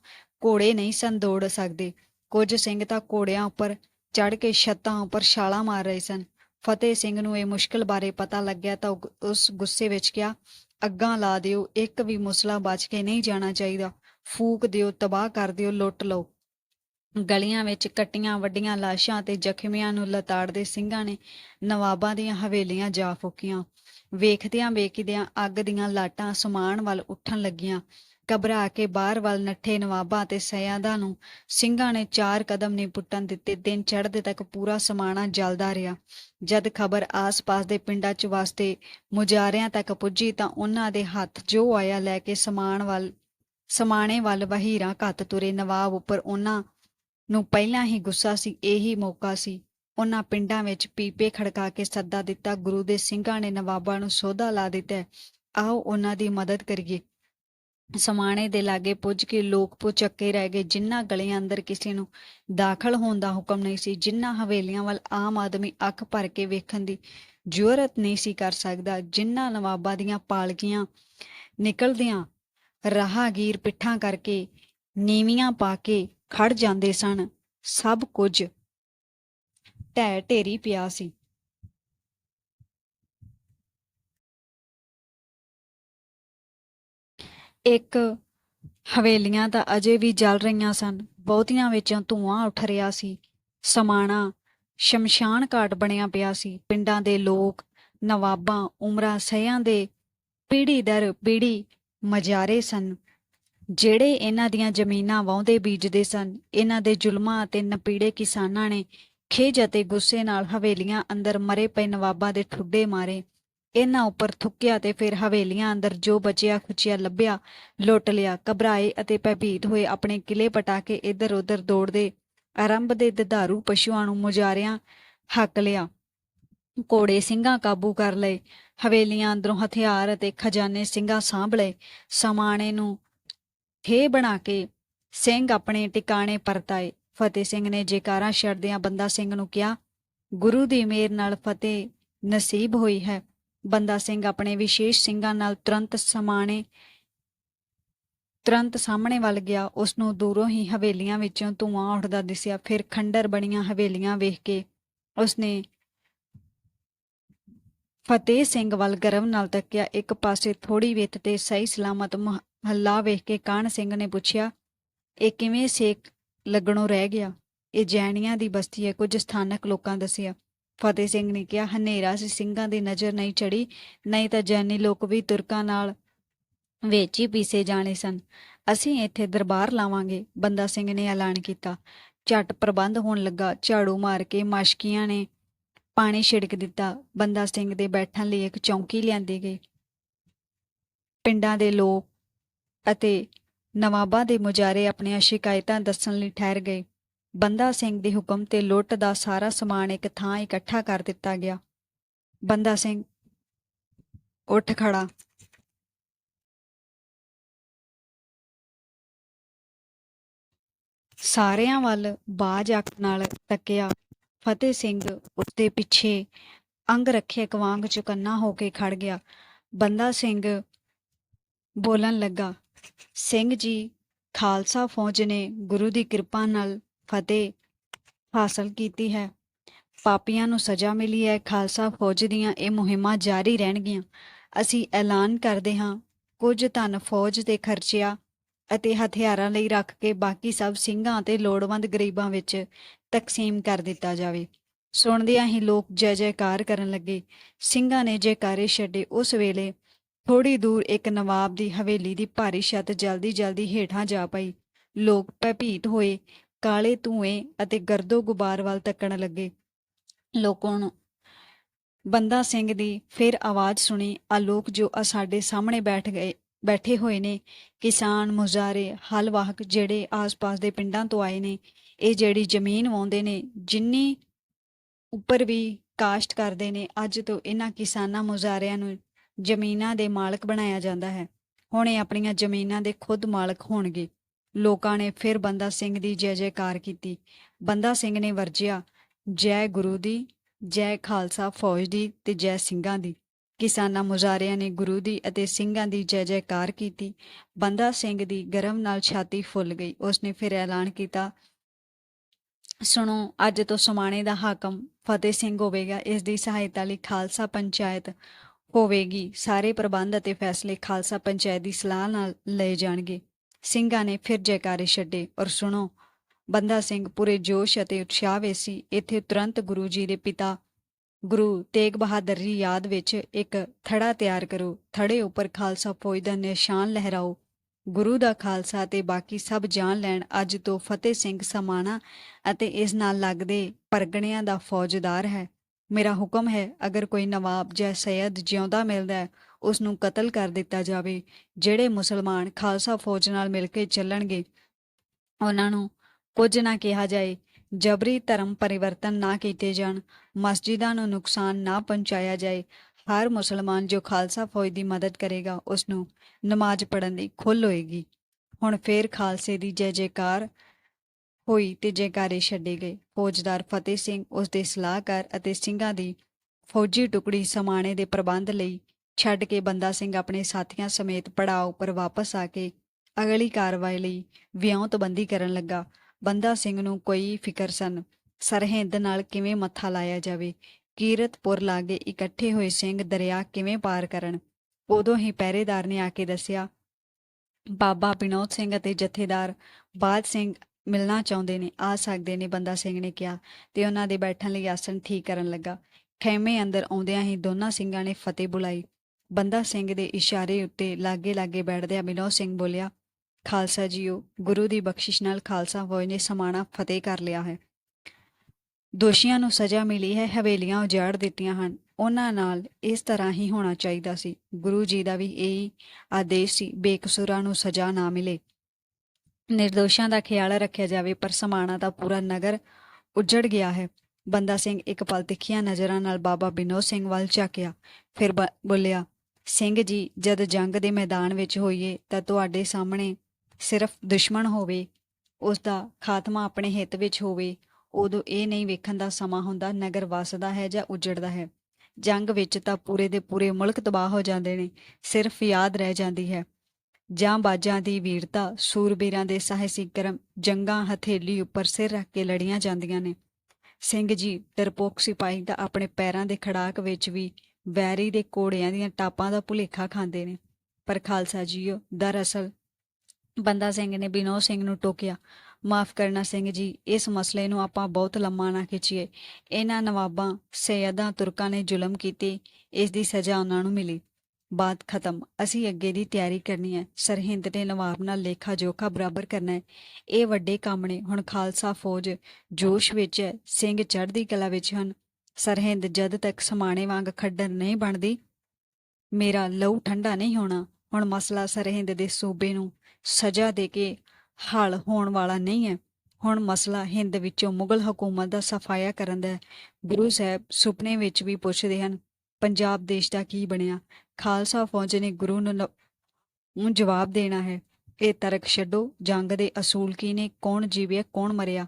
ਘੋੜੇ ਨਹੀਂ ਸਨ ਦੌੜ ਸਕਦੇ। ਕੁਝ ਸਿੰਘ ਤਾਂ ਘੋੜਿਆਂ ਉੱਪਰ ਚੜ ਕੇ ਛੱਤਾਂ ਉੱਪਰ ਛਾਲਾਂ ਮਾਰ ਰਹੇ ਸਨ। ਫਤਿਹ ਸਿੰਘ ਨੂੰ ਇਹ ਮੁਸ਼ਕਲ ਬਾਰੇ ਪਤਾ ਲੱਗਿਆ ਤਾਂ ਉਹ ਉਸ ਗੁੱਸੇ ਵਿੱਚ ਕਿਹਾ, ਅੱਗਾਂ ਲਾ ਦਿਓ, ਇੱਕ ਵੀ ਮੁਸਲਾ ਬਚ ਕੇ ਨਹੀਂ ਜਾਣਾ ਚਾਹੀਦਾ। ਫੂਕ ਦਿਓ, ਤਬਾਹ ਕਰ ਦਿਓ, ਲੁੱਟ ਲਓ। ਗਲੀਆਂ ਵਿੱਚ ਕੱਟੀਆਂ, ਵੱਡੀਆਂ ਲਾਸ਼ਾਂ ਤੇ ਜ਼ਖਮੀਆਂ ਨੂੰ ਲਤਾੜਦੇ ਸਿੰਘਾਂ ਨੇ ਨਵਾਬਾਂ ਦੀਆਂ ਹਵੇਲੀਆਂ ਜਾ ਫੂਕੀਆਂ। ਵੇਖਦਿਆਂ ਵੇਖਦਿਆਂ ਅੱਗ ਦੀਆਂ ਲਾਟਾਂ ਅਸਮਾਨ ਵੱਲ ਉੱਠਣ ਲੱਗੀਆਂ। ਘਬਰਾ ਕੇ ਬਾਹਰ ਵੱਲ ਨੱਠੇ ਨਵਾਬਾਂ ਤੇ ਸੈਯਾਦਾਂ ਨੂੰ ਸਿੰਘਾਂ ਨੇ ਚਾਰ ਕਦਮ ਨਹੀਂ ਪੁੱਟਣ ਦਿੱਤੇ। ਦਿਨ ਚੜ੍ਹਦੇ ਤੱਕ ਪੂਰਾ ਸਮਾਣਾ ਜਲਦਾ ਰਿਹਾ। ਜਦ ਖਬਰ ਆਸ-ਪਾਸ ਦੇ ਪਿੰਡਾਂ 'ਚ ਵਾਸਤੇ ਮੁਜਾਰਿਆਂ ਤੱਕ ਪੁੱਜੀ ਤਾਂ ਉਹਨਾਂ ਦੇ ਹੱਥ ਜੋ ਆਇਆ ਲੈ ਕੇ ਸਮਾਨ ਵੱਲ ਸਮਾਣੇ ਵੱਲ ਵਹੀਰਾਂ ਘੱਤ ਤੁਰੇ ਨਵਾਬ ਉੱਪਰ ਉਹਨਾਂ ਨੂੰ ਪਹਿਲਾਂ ਹੀ ਗੁੱਸਾ ਸੀ, ਇਹੀ ਮੌਕਾ ਸੀ। ਉਹਨਾਂ ਪਿੰਡਾਂ ਵਿੱਚ ਪੀਪੇ ਖੜਕਾ ਕੇ ਸੱਦਾ ਦਿੱਤਾ, ਗੁਰੂ ਦੇ ਸਿੰਘਾਂ ਨੇ ਨਵਾਬਾਂ ਨੂੰ ਸੋਧਾ ਲਾ ਦਿੱਤਾ, ਆਓ ਉਹਨਾਂ ਦੀ ਮਦਦ ਕਰੀਏ। ਸਮਾਣੇ ਦੇ ਲਾਗੇ ਪੁੱਜ ਕੇ ਲੋਕ ਪੁਚੱਕੇ ਰਹਿ ਗਏ ਜਿਨ੍ਹਾਂ ਗਲੀਆਂ ਅੰਦਰ ਕਿਸੇ ਨੂੰ ਦਾਖਲ ਹੋਣ ਦਾ ਹੁਕਮ ਨਹੀਂ ਸੀ ਜਿਨ੍ਹਾਂ ਹਵੇਲੀਆਂ ਵੱਲ ਆਮ ਆਦਮੀ ਅੱਖ ਭਰ ਕੇ ਵੇਖਣ ਦੀ ਜੁਰਤ ਨਹੀਂ ਸੀ ਕਰ ਸਕਦਾ ਜਿਨ੍ਹਾਂ ਨਵਾਬਾਂ ਦੀਆਂ ਪਾਲਕੀਆਂ ਨਿਕਲਦਿਆਂ ਰਾਹਗੀਰ ਪਿੱਠਾਂ ਕਰਕੇ ਨੀਵੀਆਂ ਪਾ ਕੇ ਖੜ ਜਾਂਦੇ ਸਨ। ਸਭ ਕੁਝ ਢਹਿ ਢੇਰੀ ਪਿਆ ਸੀ। ਇੱਕ ਹਵੇਲੀਆਂ ਤਾਂ ਅਜੇ ਵੀ ਜਲ ਰਹੀਆਂ ਸਨ। ਬਹੁਤੀਆਂ ਵਿੱਚੋਂ ਧੂਆਂ ਉੱਠ ਰਿਹਾ ਸੀ। ਸਮਾਣਾ ਸ਼ਮਸ਼ਾਨ ਘਾਟ ਬਣਿਆ ਪਿਆ ਸੀ। ਪਿੰਡਾਂ ਦੇ ਲੋਕ, ਨਵਾਬਾਂ, ਉਮਰਾਂ, ਸਹਿਆਂ ਦੇ ਪੀੜੀ ਦਰ ਪੀੜੀ ਮਜਾਰੇ ਸਨ। ਜਿਹੜੇ ਇਹਨਾਂ ਦੀਆਂ ਜ਼ਮੀਨਾਂ ਵਾਹੁੰਦੇ ਬੀਜਦੇ ਸਨ, ਇਹਨਾਂ ਦੇ ਜ਼ੁਲਮਾਂ ਅਤੇ ਨਪੀੜੇ ਕਿਸਾਨਾਂ ਨੇ ਖੇਜ ਅਤੇ ਗੁੱਸੇ ਨਾਲ ਹਵੇਲੀਆਂ ਅੰਦਰ ਮਰੇ ਪਏ ਨਵਾਬਾਂ ਦੇ ਠੁੱਡੇ ਮਾਰੇ। ਇਹਨਾਂ ਉੱਪਰ ਥੁੱਕਿਆ ਤੇ ਫਿਰ ਹਵੇਲੀਆਂ ਅੰਦਰ ਜੋ ਬਚਿਆ ਖੁਚਿਆ ਲੱਭਿਆ, ਲੁੱਟ ਲਿਆ, ਘਬਰਾਏ ਅਤੇ ਭੈਭੀਤ ਹੋਏ ਆਪਣੇ ਕਿਲੇ ਪਟਾ ਕੇ ਇੱਧਰ-ਉੱਧਰ ਦੌੜਦੇ ਆਰੰਭ ਦੇ ਦਧਾਰੂ ਪਸ਼ੂਆਂ ਨੂੰ ਮੁਜਾਰਿਆਂ ਹੱਕ ਲਿਆ। ਘੋੜੇ ਸਿੰਘਾਂ ਕਾਬੂ ਕਰ ਲਏ। ਹਵੇਲੀਆਂ ਅੰਦਰੋਂ ਹਥਿਆਰ ਅਤੇ ਖਜ਼ਾਨੇ ਸਿੰਘਾਂ ਸਾਂਭ ਲਏ ਸਮਾਣੇ ਨੂੰ ਠੇ ਬਣਾ ਕੇ ਸਿੰਘ ਆਪਣੇ ਟਿਕਾਣੇ ਪਰਤਾਏ। ਫਤਿਹ ਸਿੰਘ ਨੇ ਜੇਕਾਰਾਂ ਛੱਡਦਿਆਂ ਬੰਦਾ ਸਿੰਘ ਨੂੰ ਕਿਹਾ, ਗੁਰੂ ਦੀ ਮਿਹਰ ਨਾਲ ਫਤਿਹ ਨਸੀਬ ਹੋਈ ਹੈ। ਬੰਦਾ ਸਿੰਘ ਆਪਣੇ ਵਿਸ਼ੇਸ਼ ਸਿੰਘਾਂ ਨਾਲ ਤੁਰੰਤ ਸਮਾਣੇ, ਤੁਰੰਤ ਸਾਹਮਣੇ ਵੱਲ ਗਿਆ। ਉਸ ਨੂੰ ਦੂਰੋਂ ਹੀ ਹਵੇਲੀਆਂ ਵਿੱਚੋਂ ਧੂਆਂ ਉੱਠਦਾ ਦਿਸਿਆ। ਫਿਰ ਖੰਡਰ ਬਣੀਆਂ ਹਵੇਲੀਆਂ ਵੇਖ ਕੇ ਉਸਨੇ ਫਤਿਹ ਸਿੰਘ ਵੱਲ ਗਰਵ ਨਾਲ ਤੱਕਿਆ, ਇੱਕ ਪਾਸੇ ਥੋੜੀ ਵਿੱਤ ਤੇ ਸਹੀ ਸਲਾਮਤ ਮਹੱਲਾ ਵੇਖ ਕੇ ਕਾਹਨ ਸਿੰਘ ਨੇ ਪੁੱਛਿਆ, ਇਹ ਕਿਵੇਂ ਸੇਕ ਲੱਗਣੋਂ ਰਹਿ ਗਿਆ? ਇਹ ਜੈਨੀਆਂ ਦੀ ਬਸਤੀ ਹੈ, ਕੁਝ ਸਥਾਨਕ ਲੋਕਾਂ ਦੱਸਿਆ। ਫਤਿਹ ਸਿੰਘ ਨੇ ਕਿਹਾ, ਹਨੇਰਾ ਸੀ, ਸਿੰਘਾਂ ਦੀ ਨਜ਼ਰ ਨਹੀਂ ਚੜੀ ਨਹੀਂ ਤਾਂ ਜੈਨੀ ਲੋਕ ਵੀ ਤੁਰਕਾਂ ਨਾਲ ਵਿੱਚ ਹੀ ਪੀਸੇ ਜਾਣੇ ਸਨ। ਅਸੀਂ ਇੱਥੇ ਦਰਬਾਰ ਲਾਵਾਂਗੇ। ਬੰਦਾ ਸਿੰਘ ਨੇ ਐਲਾਨ ਕੀਤਾ। ਝਟ ਪ੍ਰਬੰਧ ਹੋਣ ਲੱਗਾ। ਝਾੜੂ ਮਾਰ ਕੇ ਮਾਸ਼ਕੀਆਂ ਨੇ ਪਾਣੀ ਛਿੜਕ ਦਿੱਤਾ। ਬੰਦਾ ਸਿੰਘ ਦੇ ਬੈਠਣ ਲਈ ਇੱਕ ਚੌਂਕੀ ਲਿਆਂਦੀ ਗਈ। ਪਿੰਡਾਂ ਦੇ ਲੋਕ ਅਤੇ ਨਵਾਬਾਂ ਦੇ ਮੁਜਾਰੇ ਆਪਣੀਆਂ ਸ਼ਿਕਾਇਤਾਂ ਦੱਸਣ ਲਈ ਠਹਿਰ ਗਏ। ਬੰਦਾ ਸਿੰਘ ਦੇ ਹੁਕਮ ਤੇ ਲੁੱਟ ਦਾ ਸਾਰਾ ਸਮਾਨ ਇੱਕ ਥਾਂ ਇਕੱਠਾ ਕਰ ਦਿੱਤਾ ਗਿਆ। ਬੰਦਾ ਸਿੰਘ ਉੱਠ ਖੜਾ ਸਾਰਿਆਂ ਵੱਲ ਬਾਜ ਅੱਖ ਨਾਲ ਤੱਕਿਆ। ਫਤਿਹ ਸਿੰਘ ਉਸਦੇ ਪਿੱਛੇ ਅੰਗ ਰੱਖੇ ਵਾਂਗ ਚੁਕੰਨਾ ਹੋ ਕੇ ਖੜ ਗਿਆ। ਬੰਦਾ ਸਿੰਘ ਬੋਲਣ ਲੱਗਾ, ਸਿੰਘ ਜੀ, ਖਾਲਸਾ ਫੌਜ ਨੇ ਗੁਰੂ ਦੀ ਕਿਰਪਾ ਨਾਲ ਫਤਿਹ ਹਾਸਲ ਕੀਤੀ ਹੈ। ਪਾਪੀਆਂ ਨੂੰ ਸਜ਼ਾ ਮਿਲੀ ਹੈ। ਖਾਲਸਾ ਫੌਜ ਦੀਆਂ ਇਹ ਮੁਹਿੰਮਾਂ ਜਾਰੀ ਰਹਿਣਗੀਆਂ। ਅਸੀਂ ਐਲਾਨ ਕਰਦੇ ਹਾਂ, ਕੁਝ ਧਨ ਫੌਜ ਤੇ ਖਰਚਿਆ ਅਤੇ ਹਥਿਆਰਾਂ ਲਈ ਰੱਖ ਕੇ ਬਾਕੀ ਸਭ ਸਿੰਘਾਂ ਅਤੇ ਲੋੜਵੰਦ ਗਰੀਬਾਂ ਵਿੱਚ ਤਕਸੀਮ ਕਰ ਦਿੱਤਾ ਜਾਵੇ। ਸੁਣਦਿਆਂ ਹੀ ਲੋਕ ਜੈ ਜੈਕਾਰ ਕਰਨ ਲੱਗੇ। ਸਿੰਘਾਂ ਨੇ ਜੈਕਾਰੇ ਛੱਡੇ। ਉਸ ਵੇਲੇ ਥੋੜੀ ਦੂਰ ਇੱਕ ਨਵਾਬ ਦੀ ਹਵੇਲੀ ਦੀ ਭਾਰੀ ਛੱਤ ਜਲਦੀ ਜਲਦੀ ਹੇਠਾਂ ਜਾ ਪਈ। ਲੋਕ ਭੈਭੀਤ ਹੋਏ। ਕਾਲੇ ਧੂਏ ਅਤੇ ਗਰਦੋ ਗੁਬਾਰ ਵੱਲ ਤੱਕਣ ਲੱਗੇ। ਲੋਕਾਂ ਨੂੰ ਬੰਦਾ ਸਿੰਘ ਦੀ ਫਿਰ ਆਵਾਜ਼ ਸੁਣੀ। ਆ ਲੋਕ ਜੋ ਆ ਸਾਡੇ ਸਾਹਮਣੇ ਬੈਠ ਗਏ, ਬੈਠੇ ਹੋਏ ਨੇ। ਕਿਸਾਨ, ਮੁਜ਼ਾਰੇ, ਹਲ ਵਾਹਕ ਜਿਹੜੇ ਆਸ-ਪਾਸ ਦੇ ਪਿੰਡਾਂ ਤੋਂ ਆਏ ਨੇ। ਇਹ ਜਿਹੜੀ ਜ਼ਮੀਨ ਵਾਉਂਦੇ ਨੇ, ਜਿੰਨੀ ਉੱਪਰ ਵੀ ਕਾਸ਼ਤ ਕਰਦੇ ਨੇ, ਅੱਜ ਤੋਂ ਇਹਨਾਂ ਕਿਸਾਨਾਂ ਮੁਜ਼ਾਰਿਆਂ ਨੂੰ ਜ਼ਮੀਨਾਂ ਦੇ ਮਾਲਕ ਬਣਾਇਆ ਜਾਂਦਾ ਹੈ। ਹੁਣ ਇਹ ਆਪਣੀਆਂ ਜ਼ਮੀਨਾਂ ਦੇ ਖੁਦ ਮਾਲਕ ਹੋਣਗੇ। ਲੋਕਾਂ ਨੇ ਫਿਰ ਬੰਦਾ ਸਿੰਘ ਦੀ ਜੈ ਜੈਕਾਰ ਕੀਤੀ। ਬੰਦਾ ਸਿੰਘ ਨੇ ਵਰਜਿਆ ਜੈ ਗੁਰੂ ਦੀ, ਜੈ ਖਾਲਸਾ ਫੌਜ ਦੀ ਤੇ ਜੈ ਸਿੰਘਾਂ ਦੀ। ਕਿਸਾਨਾਂ ਮੁਜ਼ਾਰਿਆਂ ਨੇ ਗੁਰੂ ਦੀ ਅਤੇ ਸਿੰਘਾਂ ਦੀ ਜੈ ਜੈਕਾਰ ਕੀਤੀ। ਬੰਦਾ ਸਿੰਘ ਦੀ ਗਰਮ ਨਾਲ ਛਾਤੀ ਫੁੱਲ ਗਈ। ਉਸਨੇ ਫਿਰ ਐਲਾਨ ਕੀਤਾ ਸੁਣੋ, ਅੱਜ ਤੋਂ ਸਮਾਣੇ ਦਾ ਹਾਕਮ ਫਤਿਹ ਸਿੰਘ ਹੋਵੇਗਾ, ਇਸ ਦੀ ਸਹਾਇਤਾ ਲਈ ਖਾਲਸਾ ਪੰਚਾਇਤ ਹੋਵੇਗੀ। ਸਾਰੇ ਪ੍ਰਬੰਧ ਅਤੇ ਫੈਸਲੇ ਖਾਲਸਾ ਪੰਚਾਇਤ ਦੀ ਸਲਾਹ ਨਾਲ ਲਏ ਜਾਣਗੇ। ਸਿੰਘਾਂ ਨੇ ਫਿਰ ਜੈਕਾਰੇ ਛੱਡੇ। ਔਰ ਸੁਣੋ, ਬੰਦਾ ਸਿੰਘ ਪੂਰੇ ਜੋਸ਼ ਅਤੇ ਉਤਸ਼ਾਹ ਵਿੱਚ ਸੀ। ਇੱਥੇ ਤੁਰੰਤ ਗੁਰੂ ਜੀ ਦੇ ਪਿਤਾ ਗੁਰੂ ਤੇਗ ਬਹਾਦਰ ਜੀ ਯਾਦ ਵਿੱਚ ਇੱਕ ਥੜਾ ਤਿਆਰ ਕਰੋ। ਥੜੇ ਉੱਪਰ ਖਾਲਸਾ ਫੌਜ ਦਾ ਨਿਸ਼ਾਨ ਲਹਿਰਾਓ। ਗੁਰੂ ਦਾ ਖਾਲਸਾ ਤੇ ਬਾਕੀ ਸਭ ਜਾਣ ਲੈਣ ਅੱਜ ਤੋਂ ਫਤਿਹ ਸਿੰਘ ਸਮਾਣਾ ਅਤੇ ਇਸ ਨਾਲ ਲੱਗਦੇ ਪਰਗਣਿਆਂ ਦਾ ਫੌਜਦਾਰ ਹੈ। ਮੇਰਾ ਹੁਕਮ ਹੈ, ਅਗਰ ਕੋਈ ਨਵਾਬ ਜਾਂ ਸੈਦ ਜਿਉਂਦਾ ਮਿਲਦਾ ਹੈ ਉਸ ਨੂੰ ਕਤਲ ਕਰ ਦਿੱਤਾ ਜਾਵੇ। ਜਿਹੜੇ ਮੁਸਲਮਾਨ ਖਾਲਸਾ ਫੌਜ ਨਾਲ ਮਿਲ ਕੇ ਚੱਲਣਗੇ, ਉਹਨਾਂ ਨੂੰ ਕੁਝ ਨਾ ਕਿਹਾ ਜਾਏ। ਜਬਰੀ ਧਰਮ ਪਰਿਵਰਤਨ ਨਾ ਕੀਤੇ ਜਾਣ, ਮਸਜਿਦਾਂ ਨੂੰ ਨੁਕਸਾਨ ਨਾ ਪਹੁੰਚਾਇਆ ਜਾਏ। ਹਰ ਮੁਸਲਮਾਨ ਜੋ ਖਾਲਸਾ ਫੌਜ ਦੀ ਮਦਦ ਕਰੇਗਾ ਉਸ ਨੂੰ ਨਮਾਜ਼ ਪੜਨ ਦੀ ਖੁੱਲ ਹੋਏਗੀ। ਹੁਣ ਫੇਰ ਖਾਲਸੇ ਦੀ ਜੈ ਜੈਕਾਰ ਹੋਈ ਤੇ ਜੈਕਾਰੇ ਛੱਡੇ ਗਏ। ਫੌਜਦਾਰ ਫਤਿਹ ਸਿੰਘ ਉਸ ਦੇ ਸਲਾਹਕਾਰ ਅਤੇ ਸਿੰਘਾਂ ਦੀ ਫੌਜੀ ਟੁਕੜੀ ਸਮਾਣੇ ਦੇ ਪ੍ਰਬੰਧ ਲਈ ਛੱਡ ਕੇ ਬੰਦਾ ਸਿੰਘ ਆਪਣੇ ਸਾਥੀਆਂ ਸਮੇਤ ਪੜਾਅ ਉੱਪਰ ਵਾਪਸ ਆ ਕੇ ਅਗਲੀ ਕਾਰਵਾਈ ਲਈ ਵਿਉਂਤਬੰਦੀ ਕਰਨ ਲੱਗਾ। ਬੰਦਾ ਸਿੰਘ ਨੂੰ ਕੋਈ ਫਿਕਰ ਸਨ, ਸਰਹਿੰਦ ਨਾਲ ਕਿਵੇਂ ਮੱਥਾ ਲਾਇਆ ਜਾਵੇ? ਕੀਰਤਪੁਰ ਲਾਗੇ ਇਕੱਠੇ ਹੋਏ ਸਿੰਘ ਦਰਿਆ ਕਿਵੇਂ ਪਾਰ ਕਰਨ? ਉਦੋਂ ਹੀ ਪਹਿਰੇਦਾਰ ਨੇ ਆ ਕੇ ਦੱਸਿਆ, ਬਾਬਾ ਬਿਨੋਦ ਸਿੰਘ ਅਤੇ ਜਥੇਦਾਰ ਬਾਦ ਸਿੰਘ ਮਿਲਣਾ ਚਾਹੁੰਦੇ ਨੇ, ਆ ਸਕਦੇ ਨੇ, ਬੰਦਾ ਸਿੰਘ ਨੇ ਕਿਹਾ ਤੇ ਉਹਨਾਂ ਦੇ ਬੈਠਣ ਲਈ ਆਸਣ ਠੀਕ ਕਰਨ ਲੱਗਾ। ਖੈਮੇ ਅੰਦਰ ਆਉਂਦਿਆਂ ਹੀ ਦੋਨਾਂ ਸਿੰਘਾਂ ਨੇ ਫਤਿਹ ਬੁਲਾਈ। ਬੰਦਾ ਸਿੰਘ ਦੇ ਇਸ਼ਾਰੇ ਉੱਤੇ ਲਾਗੇ ਲਾਗੇ ਬੈਠਦਿਆਂ ਬਿਨੋਦ ਸਿੰਘ ਬੋਲਿਆ, ਖਾਲਸਾ ਜੀਓ, ਗੁਰੂ ਦੀ ਬਖਸ਼ਿਸ਼ ਨਾਲ ਖਾਲਸਾ ਫੌਜ ਨੇ, ਸਮਾਣਾ ਫਤਿਹ ਕਰ ਲਿਆ ਹੈ। ਦੋਸ਼ੀਆਂ ਨੂੰ ਸਜ਼ਾ ਮਿਲੀ ਹੈ, ਹਵੇਲੀਆਂ ਉਜਾੜ ਦਿੱਤੀਆਂ ਹਨ। ਉਹਨਾਂ ਨਾਲ ਇਸ ਤਰ੍ਹਾਂ ਹੀ ਹੋਣਾ ਚਾਹੀਦਾ ਸੀ। ਗੁਰੂ ਜੀ ਦਾ ਵੀ ਇਹੀ ਆਦੇਸ਼ ਸੀ, ਬੇਕਸੂਰਾਂ ਨੂੰ ਸਜ਼ਾ ਨਾ ਮਿਲੇ। ਨਿਰਦੋਸ਼ਾਂ ਦਾ ਖਿਆਲ ਰੱਖਿਆ ਜਾਵੇ ਪਰ ਸਮਾਣਾ ਦਾ ਪੂਰਾ ਨਗਰ ਉਜੜ ਗਿਆ ਹੈ। ਬੰਦਾ ਸਿੰਘ ਇੱਕ ਪਲ ਤਿੱਖੀਆਂ ਨਜ਼ਰਾਂ ਨਾਲ ਬਾਬਾ ਬਿਨੋ ਸਿੰਘ ਵੱਲ ਝਾਕਿਆ। ਫਿਰ ਬ- ਬੋਲਿਆ, ਸਿੰਘ ਜੀ, ਜਦ ਜੰਗ ਦੇ ਮੈਦਾਨ ਵਿੱਚ ਹੋਈਏ ਤਾਂ ਤੁਹਾਡੇ ਸਾਹਮਣੇ ਸਿਰਫ ਦੁਸ਼ਮਣ ਹੋਵੇ ਉਸ ਦਾ ਖਾਤਮਾ ਆਪਣੇ ਹਿੱਤ ਵਿੱਚ ਹੋਵੇ। ਉਦੋਂ ਇਹ ਨਹੀਂ ਵੇਖਣ ਦਾ ਸਮਾਂ ਹੁੰਦਾ ਨਗਰ ਵਸਦਾ ਹੈ ਜਾਂ ਉਜੜਦਾ ਹੈ। ਜੰਗ ਵਿੱਚ ਤਾਂ ਪੂਰੇ ਦੇ ਪੂਰੇ ਮੁਲਕ ਤਬਾਹ ਹੋ ਜਾਂਦੇ ਨੇ, ਸਿਰਫ ਯਾਦ ਰਹਿ ਜਾਂਦੀ ਹੈ। ਜਾਂ ਬਾਜਾਂ ਦੀ ਵੀਰਤਾ, ਸੂਰਬੀਰਾਂ ਦੇ ਸਾਹਸਿਕ ਕਰਮ, ਜੰਗਾਂ ਹਥੇਲੀ ਉੱਪਰ ਸਿਰ ਰੱਖ ਕੇ ਲੜੀਆਂ ਜਾਂਦੀਆਂ ਨੇ। ਸਿੰਘ ਜੀ ਡਰਪੋਕ ਸਿਪਾਹੀ ਦਾ ਆਪਣੇ ਪੈਰਾਂ ਦੇ ਖੜਾਕ ਵਿੱਚ ਵੀ ਵੈਰੀ ਦੇ ਕੋੜਿਆਂ ਦੀਆਂ ਟਾਪਾਂ ਦਾ ਭੁਲੇਖਾ ਖਾਂਦੇ ਨੇ। ਪਰ ਖਾਲਸਾ ਜੀਓ, ਦਰਅਸਲ ਬੰਦਾ ਸਿੰਘ ਨੇ ਬਿਨੋ ਸਿੰਘ ਨੂੰ ਟੋਕਿਆ ਮਾਫ ਕਰਨਾ ਸਿੰਘ ਜੀ, ਇਸ ਮਸਲੇ ਨੂੰ ਆਪਾਂ ਬਹੁਤ ਲੰਮਾ ਨਾ ਖਿੱਚੀਏ। ਇਹਨਾਂ ਨਵਾਬਾਂ, ਸੈਯਦਾਂ, ਤੁਰਕਾਂ ਨੇ ਜ਼ੁਲਮ ਕੀਤੇ, ਇਸ ਦੀ ਸਜ਼ਾ ਉਹਨਾਂ ਨੂੰ ਮਿਲੀ। ਬਾਤ ਖਤਮ। ਅਸੀਂ ਅੱਗੇ ਦੀ ਤਿਆਰੀ ਕਰਨੀ ਹੈ। ਸਰਹਿੰਦ ਦੇ ਨਵਾਬ ਨਾਲ ਲੇਖਾ ਜੋਖਾ ਬਰਾਬਰ ਕਰਨਾ ਹੈ। ਇਹ ਵੱਡੇ ਕੰਮ ਨੇ। ਹੁਣ ਖਾਲਸਾ ਫੌਜ ਜੋਸ਼ ਵਿੱਚ ਹੈ। ਸਿੰਘ ਚੜ੍ਹਦੀ ਕਲਾ ਵਿੱਚ ਹਨ। ਸਰਹਿੰਦ ਜਦ ਤੱਕ ਸਮਾਣੇ ਵਾਂਗ ਖੱਡਰ ਨਹੀਂ ਬਣਦੀ, ਮੇਰਾ ਲਹੂ ਠੰਡਾ ਨਹੀਂ ਹੋਣਾ। ਹੁਣ ਮਸਲਾ ਸਰਹਿੰਦ ਦੇ ਸੂਬੇ ਨੂੰ ਸਜ਼ਾ ਦੇ ਕੇ ਹੱਲ ਹੋਣ ਵਾਲਾ ਨਹੀਂ ਹੈ। ਹੁਣ ਮਸਲਾ ਹਿੰਦ ਵਿੱਚੋਂ ਮੁਗਲ ਹਕੂਮਤ ਦਾ ਸਫਾਇਆ ਕਰਨ ਦਾ ਗੁਰੂ ਸਾਹਿਬ ਸੁਪਨੇ ਵਿੱਚ ਵੀ ਪੁੱਛਦੇ ਹਨ, ਪੰਜਾਬ ਦੇਸ਼ ਦਾ ਕੀ ਬਣਿਆ? ਖਾਲਸਾ ਫੌਜ ਨੇ ਗੁਰੂ ਨੂੰ ਨੂੰ ਜਵਾਬ ਦੇਣਾ ਹੈ। ਇਹ ਤਰਕ ਛੱਡੋ, ਜੰਗ ਦੇ ਅਸੂਲ ਕੀ ਨੇ? ਕੌਣ ਜੀਵਿਆ, ਕੌਣ ਮਰਿਆ?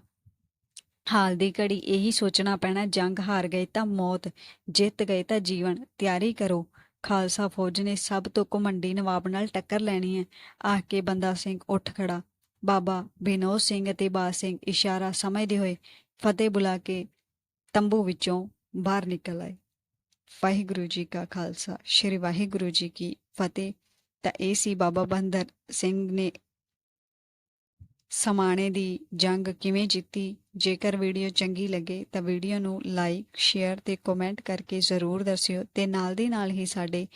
ਹਾਲ ਦੀ ਘੜੀ ਇਹੀ ਸੋਚਣਾ ਪੈਣਾ, ਜੰਗ ਹਾਰ ਗਏ ਤਾਂ ਮੌਤ, ਜਿੱਤ ਗਏ ਤਾਂ ਜੀਵਨ। ਤਿਆਰੀ ਕਰੋ। ਖਾਲਸਾ ਫੌਜ ਨੇ ਸਭ ਤੋਂ ਘਮੰਡੀ ਨਵਾਬ ਨਾਲ ਟੱਕਰ ਲੈਣੀ ਹੈ। ਆਖ ਕੇ ਬੰਦਾ ਸਿੰਘ ਉੱਠ ਖੜਾ ਬਾਬਾ ਬਿਨੋ ਸਿੰਘ ਅਤੇ ਬਾਦ ਸਿੰਘ ਇਸ਼ਾਰਾ ਸਮਝਦੇ ਹੋਏ ਫਤਿਹ ਬੁਲਾ ਕੇ ਤੰਬੂ ਵਿੱਚੋਂ ਬਾਹਰ ਨਿਕਲ ਆਏ। ਵਾਹਿਗੁਰੂ ਜੀ ਕਾ ਖਾਲਸਾ, ਸ਼੍ਰੀ ਵਾਹਿਗੁਰੂ ਜੀ ਕੀ ਫਤਿਹ। ਤਾਂ ਇਹ ਸੀ ਬਾਬਾ ਬੰਦਰ ਸਿੰਘ ਨੇ ਸਮਾਣੇ ਦੀ ਜੰਗ ਕਿਵੇਂ ਜਿੱਤੀ। ਜੇਕਰ ਵੀਡੀਓ ਚੰਗੀ ਲੱਗੇ ਤਾਂ ਵੀਡੀਓ ਨੂੰ ਲਾਈਕ, ਸ਼ੇਅਰ ਤੇ ਕਮੈਂਟ ਕਰਕੇ ਜ਼ਰੂਰ ਦੱਸਿਓ ਤੇ ਨਾਲ ਦੀ ਨਾਲ ਹੀ ਸਾਡੇ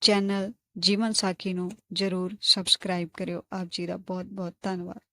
ਚੈਨਲ ਜੀਵਨ ਸਾਖੀ ਨੂੰ ਜ਼ਰੂਰ ਸਬਸਕ੍ਰਾਈਬ ਕਰਿਓ। ਆਪ ਜੀ ਦਾ ਬਹੁਤ ਬਹੁਤ ਧੰਨਵਾਦ।